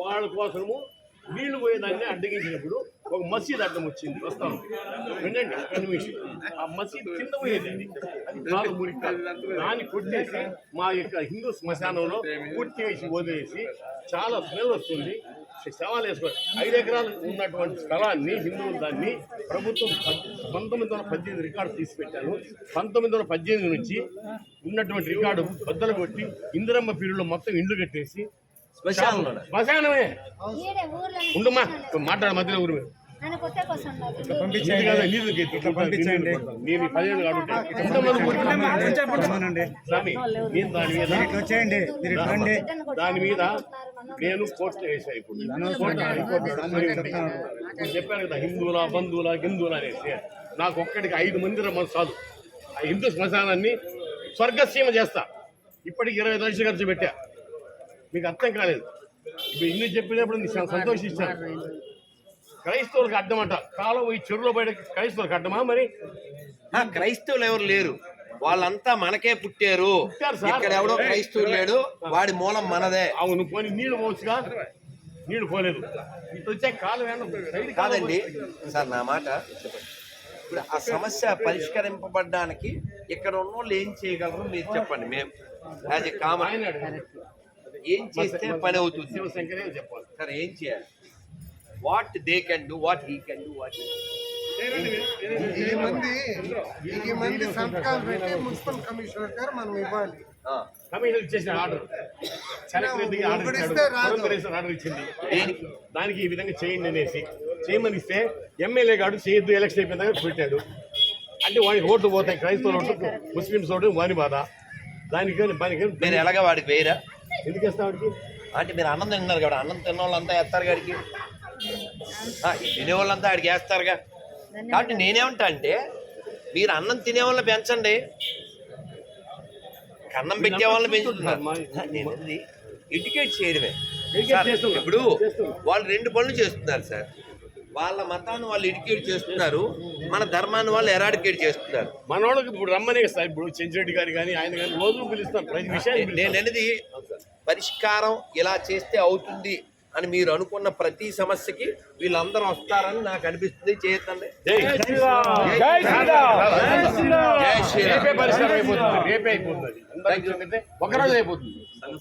వాళ్ళ కోసము నీళ్ళు పోయేదాన్ని అడ్డగించినప్పుడు ఒక మసీద్ అడ్డం వచ్చింది వస్తాను. వినండి ఒక ఆ మసీద్ కింద పోయేది అది మురికి దాన్ని కొట్టేసి మా యొక్క హిందూ శ్మశానంలో పూర్తి వేసి వదిలేసి చాలా స్మెల్ వస్తుంది. శవాలు వేసుకోవాలి. ఐదు ఎకరాలు ఉన్నటువంటి స్థలాన్ని హిందువులు దాన్ని ప్రభుత్వం పంతొమ్మిది వందల పద్దెనిమిది రికార్డు తీసి పెట్టాను పంతొమ్మిది వందల పద్దెనిమిది నుంచి ఉన్నటువంటి రికార్డు బద్దలు కొట్టి ఇందిరమ్మ పీరియడ్లో మొత్తం ఇండ్లు కట్టేసి శ్మశానమే. ఉండమ్మా మాట్లాడ మధ్యలో ఊరు. దాని మీద నేను కోర్టు వేసాను ఇప్పుడు. చెప్పాను కదా హిందువుల బంధువుల హిందువుల అనేసి. నాకు ఒక్కడికి ఐదు మంది రమ్మని చాలు. ఆ హిందూ శ్మశానాన్ని స్వర్గసీమ చేస్తా. ఇప్పటికి ఇరవై ఐదు లక్షలు ఖర్చు పెట్టా. మీకు అర్థం కాలేదు. ఇప్పుడు ఇన్ని చెప్పినప్పుడు నేను సంతోషిస్తాను. క్రైస్తవులకు అడ్డమంట కాలం ఈ చెరువులో బయట క్రైస్తవులకు అడ్డమా మరి? ఆ, క్రైస్తవులు ఎవరు లేరు. వాళ్ళంతా మనకే పుట్టారు. ఇక్కడ ఎవడో క్రైస్తవులు లేడు. వాడి మూలం మనదే. అవును పోనీ నీళ్ళు పోవచ్చుగా నీళ్ళు పోలేదు. ఇటు వచ్చే కాలం కాదండి. సార్ నా మాట ఇప్పుడు ఆ సమస్య పరిష్కరింపబడడానికి ఇక్కడ ఉన్న వాళ్ళు ఏం చేయగలరు మీరు చెప్పండి. మేము యాజ్ ఎ కామన్. ఏం చేస్తే పని అవుతుంది? శివశంకరే చెప్పాలి. సార్ ఏం చేయాలి? What they can do what he can do what ఈ మంది ఈ మంది సంతకాలు పెట్టి మున్సిపల్ కమిషనర్ గారు మనం ఇవ్వాలి. కమిషనర్ ఇచ్చేసిన ఆర్డర్. సెక్రటరీకి ఆర్డర్ ఇచ్చాడు. ఆర్డర్ ఇచ్చింది. దేనికి? దానికి ఈ విధంగా చేయండి అనేసి. చేయమని ఇస్తే ఎమ్మెల్యే గారు చేయొద్దు ఎలక్షన్ అయిపోయిన దగ్గర పెట్టాడు. అంటే వాడికి ఓట్లు పోతాయి క్రైస్తవులు ఓట్లు ముస్లిమ్స్ ఓటు వాని బాధ. దానికి దానికి మీరు ఎలాగ వాడికి వేయరా? ఎందుకు వేస్తా వాడికి? అంటే మీరు అన్నం తిన్నారు కదా అన్నం తిన్న వాళ్ళంతా వేస్తారు గాడికి ఆ, తినే వాళ్ళంతా ఆడికి వేస్తారుగా కాబట్టి నేనేమంటా అంటే మీరు అన్నం తినే వాళ్ళని పెంచండి అన్నం పెట్టే వాళ్ళని పెంచుతున్నారు. ఎడ్యుకేట్ చేయడమే. ఇప్పుడు. వాళ్ళు రెండు పనులు చేస్తున్నారు సార్. వాళ్ళ మతాన్ని వాళ్ళు ఎడ్యుకేట్ చేస్తున్నారు. మన ధర్మాన్ని వాళ్ళు ఎరాడికేట్ చేస్తున్నారు. మనోళ్ళకి ఇప్పుడు రమ్మనే సార్. ఇప్పుడు చెంచిరెడ్డి గారు కానీ ఆయన కానీ రోజు పిలుస్తాం. ప్రతి విషయాన్ని నేను అనేది పరిష్కారం ఇలా చేస్తే అవుతుంది అని మీరు అనుకున్న ప్రతి సమస్యకి వీళ్ళందరూ వస్తారని నాకు అనిపిస్తుంది. చేయొద్దండి రేపే పరిష్కారం అయిపోతుంది. రేపే అయిపోతుంది. అది. అందరికీ ఏంటంటే ఒక రోజు అయిపోతుంది.